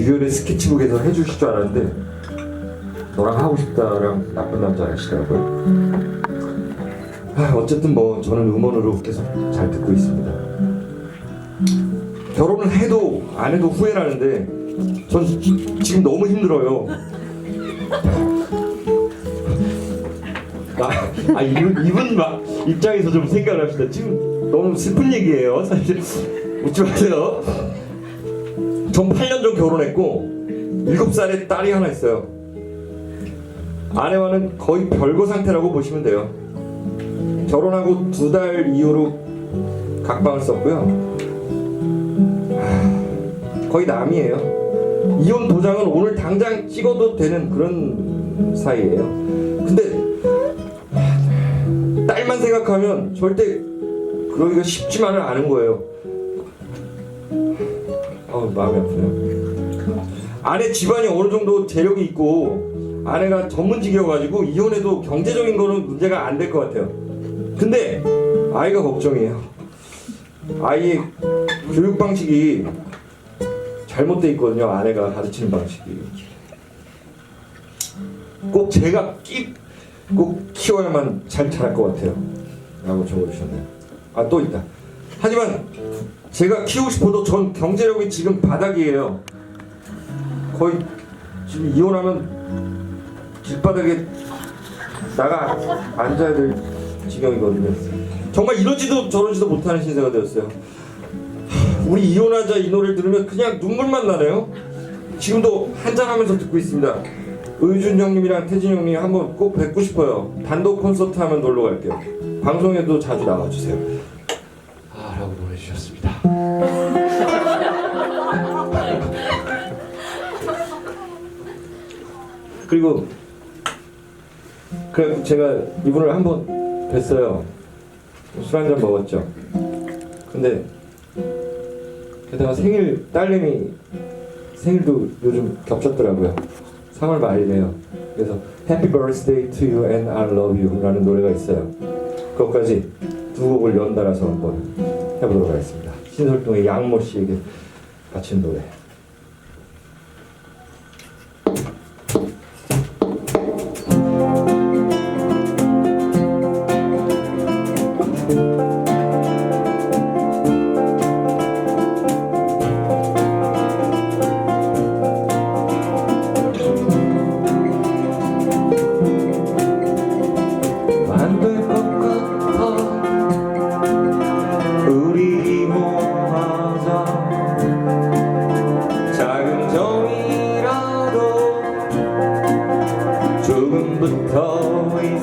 유열의 스케치북에서 해주실 줄 알았는데 너랑 하고 싶다랑 나쁜 남자 하시더라고요. 아, 어쨌든 뭐 저는 음원으로 계속 잘 듣고 있습니다. 결혼을 해도 안 해도 후회라는데 전 지금 너무 힘들어요. 아, 아 이분, 이분 막 입장에서 좀 생각을 합시다. 지금 너무 슬픈 얘기예요. 사실 웃지 마세요. 전 8년 전 결혼했고 7살에 딸이 하나 있어요. 아내와는 거의 별거 상태라고 보시면 돼요. 결혼하고 두 달 이후로 각방을 썼고요. 하, 거의 남이에요. 이혼 도장은 오늘 당장 찍어도 되는 그런 사이예요. 근데 딸만 생각하면 절대 그러기가 쉽지만은 않은 거예요. 어 마음이 아프네요. 아내 집안이 어느 정도 재력이 있고 아내가 전문직이어가지고 이혼해도 경제적인 거는 문제가 안 될 것 같아요. 근데 아이가 걱정이에요. 아이의 교육 방식이 잘못돼 있거든요. 아내가 가르치는 방식이. 꼭 제가 끼, 꼭 키워야만 잘 자랄 것 같아요. 라고 적어주셨네요. 아, 또 있다. 하지만 제가 키우고 싶어도 전 경제력이 지금 바닥이에요. 거의 지금 이혼하면 길바닥에 나가 앉아야 될 지경이거든요. 정말 이러지도 저러지도 못하는 신세가 되었어요. 하, 우리 이혼하자 이 노래를 들으면 그냥 눈물만 나네요. 지금도 한잔하면서 듣고 있습니다. 의준 형님이랑 태진 형님 한번 꼭 뵙고 싶어요. 단독 콘서트 하면 놀러 갈게요. 방송에도 자주 나와주세요. 그리고 그래 제가 이분을 한 번 뵀어요. 술 한 잔 먹었죠. 근데 게다가 생일 딸내미 생일도 요즘 겹쳤더라고요. 3월 말이래요. 그래서 Happy Birthday to you and I love you라는 노래가 있어요. 그것까지 두 곡을 연달아서 한번 해보도록 하겠습니다. 신설동의 양모 씨에게 바친 노래.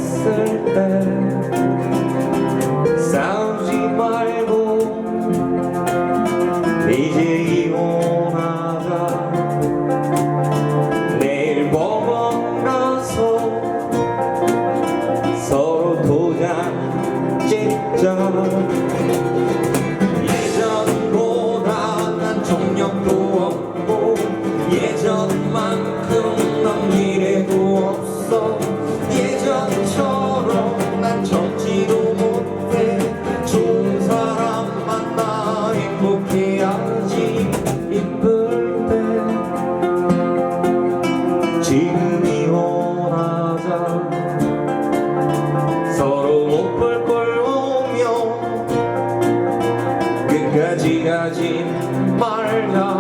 있을 때 싸우지 말고 이제 이혼하자 내일 법원 가서 서로 도장 찍자 지 가지 말자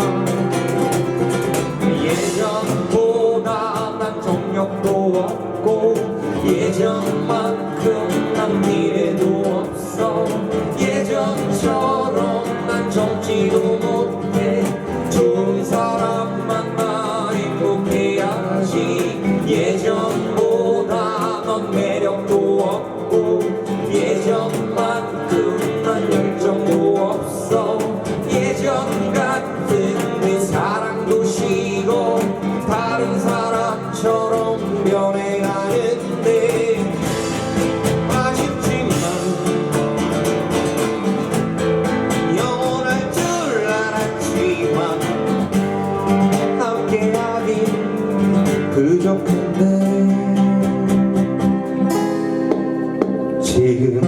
예전 다른 사람처럼 변해가는데 아쉽지만 영원할 줄 알았지만 함께하긴 부족한데 지금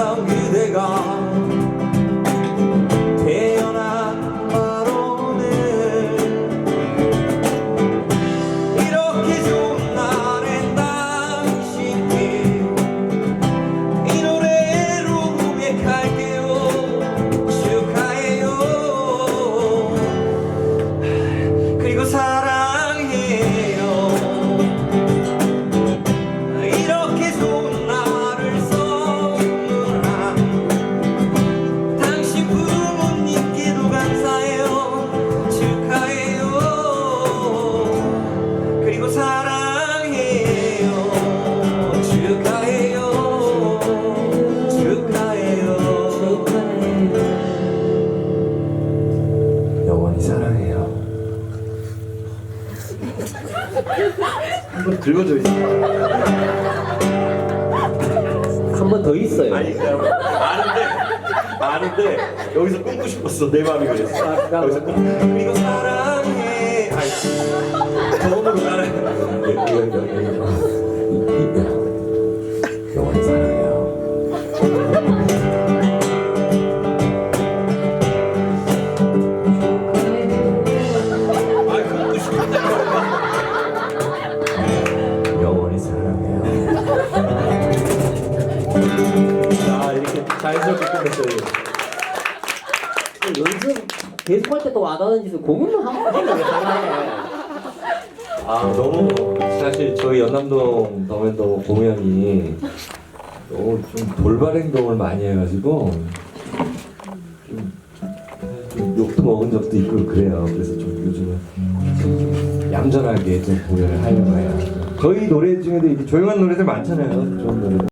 사랑 한번 긁어줘. 한 번 더 있어요. 아니 그냥 아는데 아는데 여기서 끊고 싶었어 내 마음이 그랬어. 아, 나- 여기서 끊. 그리고 사랑해 저거로 나는 영원히 안 하는 짓을 공연만 되는 게 하나해. 아 너무 사실 저희 연남동 덤앤더 공연이 너무 좀 돌발 행동을 많이 해가지고 좀, 좀 욕도 먹은 적도 있고 그래요. 그래서 좀 요즘은 좀 얌전하게 좀 공연을 하려고 해요. 저희 노래 중에도 이렇게 조용한 노래들 많잖아요. 좋은 노래.